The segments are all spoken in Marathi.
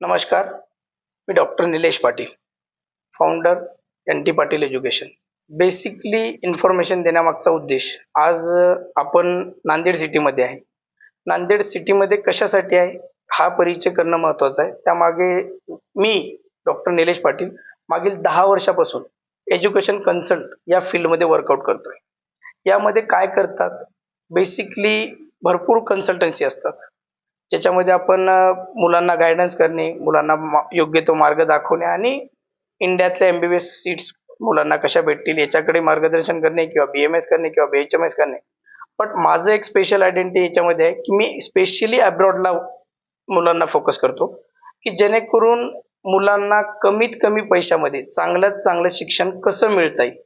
नमस्कार मी doctor Nilesh Patil founder N T Patil education basically information देण्यामागचा उद्देश आज आपण नांदेड सिटीमध्ये आहे. नांदेड सिटीमध्ये कशासाठी आहे हा परिचय करणं महत्त्वाचं आहे. त्यामागे मी डॉक्टर निलेश पाटील मागील दहा वर्षापासून एज्युकेशन कन्सल्ट या फील्डमध्ये वर्कआउट करतोय. यामध्ये काय करतात? बेसिकली भरपूर कन्सल्टन्सी असतात. ज्याच्यामध्ये आपण मुलांना गायडन्स करणे मुलांना योग्य तो मार्ग दाखवणे आणि इंडियातल्या M B B S seats मुलांना कशा भेटतील याच्याकडे मार्गदर्शन करणे किंवा बी एम एस करणे किंवा बी एच एम एस करणे. बट माझं एक स्पेशल आयडेंटिटी याच्यामध्ये आहे की मी स्पेशली अब्रॉडला मुलांना फोकस करतो. की जेणेकरून मुलांना कमीत कमी पैशामध्ये चांगल्यात चांगलं शिक्षण कसं मिळता येईल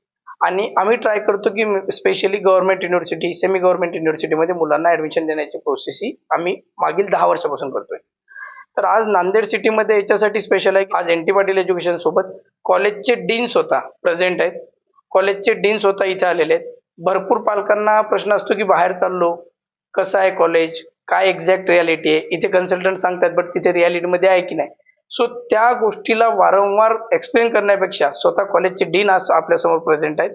आणि आम्ही ट्राय करतो की specially government university semi government युनिव्हर्सिटीमध्ये मुलांना ऍडमिशन देण्याची प्रोसेस ही आम्ही मागील दहा वर्षापासून करतोय. तर आज नांदेड सिटीमध्ये याच्यासाठी स्पेशल आहे की आज एन टी पाटील एज्युकेशन सोबत कॉलेजचे डीन स्वतः प्रेझेंट आहेत. कॉलेजचे डीन स्वतः इथे आलेले आहेत. भरपूर पालकांना प्रश्न असतो की बाहेर चाललो कसं आहे कॉलेज काय एक्झॅक्ट रियालिटी आहे? इथे कन्सल्टंट सांगतात बट तिथे रियालिटीमध्ये आहे की नाही? सो त्या गोष्टीला वारंवार एक्सप्लेन करण्यापेक्षा स्वतः कॉलेजचे डीन आज आपल्यासमोर प्रेझेंट आहेत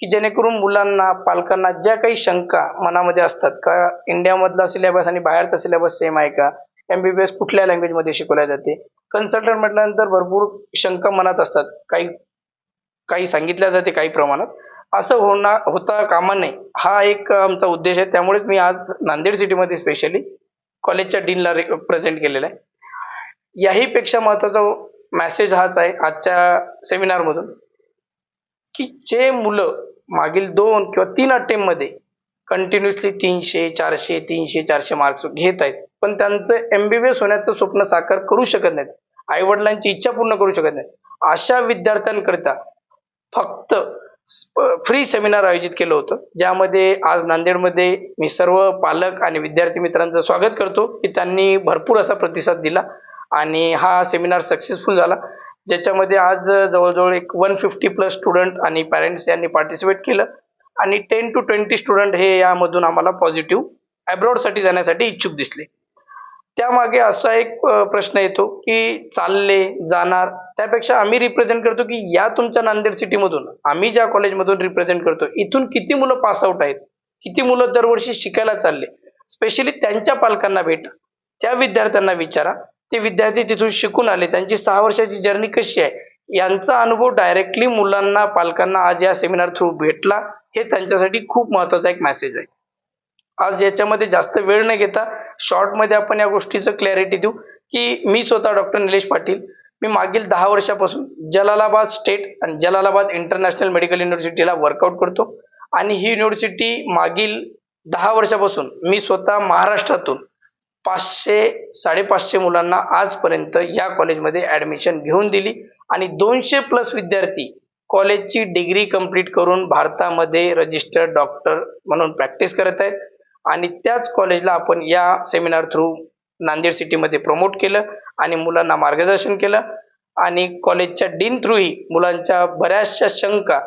की जेणेकरून मुलांना पालकांना ज्या काही शंका मनामध्ये असतात का इंडियामधला सिलेबस आणि बाहेरचा सिलेबस सेम आहे का? एम बी बी एस कुठल्या लँग्वेजमध्ये शिकवल्या जाते? कन्सल्टंट म्हटल्यानंतर भरपूर शंका मनात असतात. काही काही सांगितल्या जाते काही प्रमाणात. असं होणार होता कामा नये. हा एक आमचा उद्देश आहे. त्यामुळेच मी आज नांदेड सिटीमध्ये स्पेशली कॉलेजच्या डीनला प्रेझेंट केलेला आहे. याही पेक्षा महत्त्वाचा मॅसेज हाच आहे आजच्या सेमिनारमधून की जे मुलं मागील दोन किंवा तीन अटेम्प्टमध्ये कंटिन्युअसली तीनशे चारशे तीनशे चारशे मार्क्स घेत आहेत पण त्यांचं एमबीबीएस होण्याचं स्वप्न साकार करू शकत नाहीत आईवडिलांची इच्छा पूर्ण करू शकत नाहीत. अशा विद्यार्थ्यांकरिता फक्त फ्री सेमिनार आयोजित केलं होतं ज्यामध्ये आज नांदेडमध्ये मी सर्व पालक आणि विद्यार्थी मित्रांचं स्वागत करतो की त्यांनी भरपूर असा प्रतिसाद दिला. आणि हा सेमिनार सक्सेसफुल झाला. ज्याच्यामध्ये आज जवळजवळ एक वन फिफ्टी प्लस स्टुडंट आणि पॅरेंट्स यांनी पार्टिसिपेट केलं. आणि टेन टू ट्वेंटी स्टुडंट हे यामधून आम्हाला पॉझिटिव्ह अब्रॉडसाठी जाण्यासाठी इच्छुक दिसले. त्यामागे असा एक प्रश्न येतो की चालले जाणार त्यापेक्षा आम्ही रिप्रेझेंट करतो की या तुमच्या नांदेड सिटीमधून आम्ही ज्या कॉलेजमधून रिप्रेझेंट करतो इथून किती मुलं पास आउट आहेत? किती मुलं दरवर्षी शिकायला चालले? स्पेशली त्यांच्या पालकांना भेटा त्या विद्यार्थ्यांना विचारा. ते विद्यार्थी तिथून शिकून आले. त्यांची सहा वर्षाची जर्नी कशी आहे? यांचा अनुभव डायरेक्टली मुलांना पालकांना आज या सेमिनार थ्रू भेटला. हे त्यांच्यासाठी खूप महत्त्वाचा एक मेसेज आहे. आज याच्यामध्ये जास्त वेळ न घेता शॉर्टमध्ये आपण या गोष्टीचं क्लॅरिटी देऊ की मी स्वतः डॉक्टर निलेश पाटील. मी मागील दहा वर्षापासून जलालाबाद स्टेट आणि जलालाबाद इंटरनॅशनल मेडिकल युनिव्हर्सिटीला वर्कआउट करतो. आणि ही युनिव्हर्सिटी मागील दहा वर्षापासून मी स्वतः महाराष्ट्रातून पाचशे साडेपाचशे मुलांना आजपर्यंत या कॉलेजमध्ये ॲडमिशन घेऊन दिली. आणि दोनशे प्लस विद्यार्थी कॉलेजची डिग्री कंप्लीट करून भारतामध्ये रजिस्टर्ड डॉक्टर म्हणून प्रॅक्टिस करत आहेत. आणि त्याच कॉलेजला आपण या सेमिनार थ्रू नांदेड सिटीमध्ये प्रमोट केलं आणि मुलांना मार्गदर्शन केलं. आणि कॉलेजच्या डीन थ्रूही मुलांच्या बऱ्याचशा शंका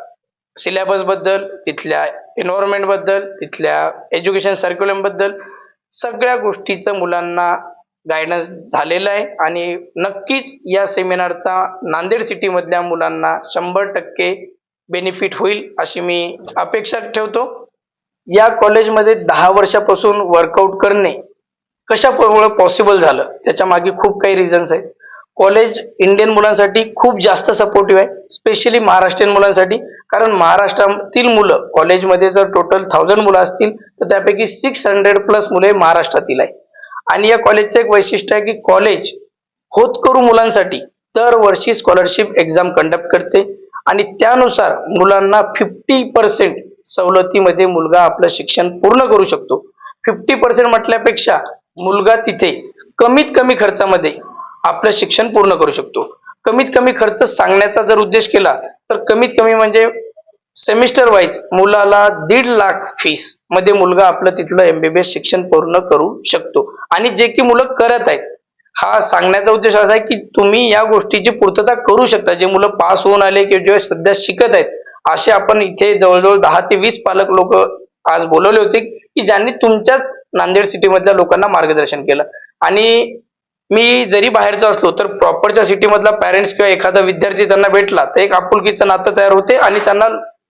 सिलेबसबद्दल तिथल्या एन्व्हायरमेंटबद्दल तिथल्या एज्युकेशन सर्क्युलमबद्दल सगळ्या गोष्टीचं मुलांना गायडन्स झालेलं आहे. आणि नक्कीच या सेमिनारचा नांदेड सिटीमधल्या मुलांना शंभर टक्के बेनिफिट होईल अशी मी अपेक्षा ठेवतो. या कॉलेजमध्ये दहा वर्षापासून वर्कआउट करणे कशामुळे पॉसिबल झालं त्याच्यामागे खूप काही रिझन्स आहेत. कॉलेज इंडियन मुलांसाठी खूप जास्त सपोर्टिव्ह आहे स्पेशली महाराष्ट्रीयन मुलांसाठी. कारण महाराष्ट्रातील मुलं कॉलेजमध्ये जर टोटल थाउजंड मुलं असतील तर त्यापैकी सिक्स हंड्रेड प्लस मुले महाराष्ट्रातील आहे आणि या कॉलेजचं एक वैशिष्ट्य आहे की कॉलेज होतकरू मुलांसाठी दरवर्षी स्कॉलरशिप एक्झाम कंडक्ट करते आणि त्यानुसार मुलांना फिफ्टी पर्सेंट सवलतीमध्ये मुलगा आपलं शिक्षण पूर्ण करू शकतो. फिफ्टी पर्सेंट म्हटल्यापेक्षा मुलगा तिथे कमीत कमी खर्चामध्ये आपलं शिक्षण पूर्ण करू शकतो. कमीत कमी खर्च सांगण्याचा जर उद्देश केला तर कमीत कमी म्हणजे सेमिस्टर वाईज मुलाला दीड लाख फीसमध्ये मुलगा आपलं तिथलं एमबीबीएस शिक्षण पूर्ण करू शकतो. आणि जे की मुलं करत आहेत. हा सांगण्याचा उद्देश असा आहे की तुम्ही या गोष्टीची पूर्तता करू शकता. जे मुलं पास होऊन आले किंवा जे सध्या शिकत आहेत असे आपण इथे जवळजवळ दहा ते वीस पालक लोक आज बोलवले होते की ज्यांनी तुमच्याच नांदेड सिटी मधल्या लोकांना मार्गदर्शन केलं. आणि मी जरी बाहेरचा असलो तर प्रॉपरच्या सिटीमधला पॅरेंट्स किंवा एखादा विद्यार्थी त्यांना भेटला तर एक आपुलकीचं नातं तयार होते आणि त्यांना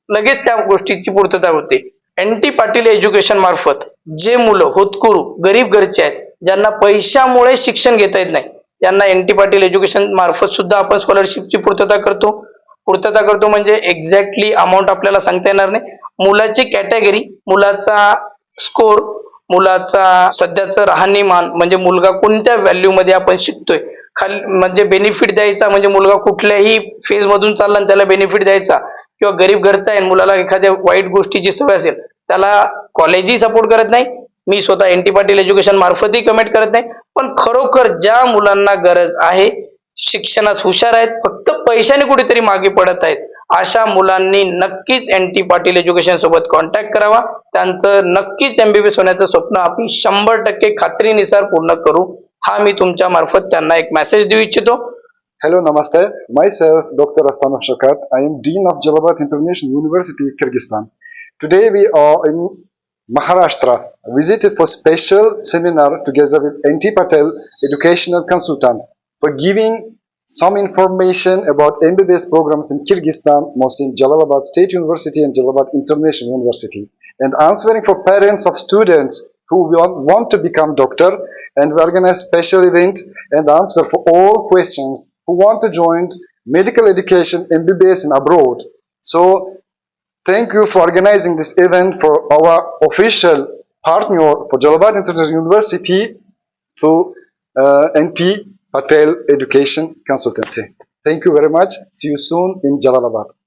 लगेच त्या गोष्टीची पूर्तता होते. एन टी पाटील एज्युकेशन मार्फत जे मुलं होतकुरू गरीब घरचे आहेत ज्यांना पैशामुळे शिक्षण घेता येत नाही त्यांना एन टी पाटील एज्युकेशन मार्फत सुद्धा आपण स्कॉलरशिपची पूर्तता करतो. पूर्तता करतो म्हणजे एक्झॅक्टली अमाऊंट आपल्याला सांगता येणार नाही. मुलाची कॅटेगरी मुलाचा स्कोर मुलाचा सध्याचं राहणीमान म्हणजे मुलगा कोणत्या व्हॅल्यू मध्ये आपण शिकतोय? खाली म्हणजे बेनिफिट द्यायचा म्हणजे मुलगा कुठल्याही फेज मधून चालला आणि त्याला बेनिफिट द्यायचा. किंवा गरीब घरचा आहे आणि मुलाला एखाद्या वाईट गोष्टीची सवय असेल त्याला कॉलेजही सपोर्ट करत नाही. मी स्वतः एन टी पाटील एज्युकेशन मार्फतही कमेंट करत नाही. पण खरोखर ज्या मुलांना गरज आहे शिक्षणात हुशार आहेत फक्त पैशाने कुठेतरी मागे पडत आहेत. अशा मुलांनी नक्कीच एन टी पाटील एज्युकेशन सोबत कॉन्टॅक्ट करावा. त्यांचं नक्कीच एमबीबीएस होण्याचं स्वप्न आपण शंभर टक्के खात्रीनुसार पूर्ण करू. हा मी तुमच्या मार्फत त्यांना एक मेसेज देऊ इच्छितो. हॅलो नमस्ते. माय सेल्फ डॉक्टर अस्तान शकत I am dean of जवाबाद international university Kyrgyzstan today we are in Maharashtra visited for special seminar together with N T Patil educational consultant for giving some information about MBBS programs in Kyrgyzstan, mostly in Jalalabad State University and Jalalabad International University, and answering for parents of students who want, to become doctor and we organize special event and answer for all questions who want to join medical education MBBS in abroad. So thank you for organizing this event for our official partner for Jalalabad International University to uh, NT Patel Education Consultancy. Thank you very much. See you soon in Jalalabad.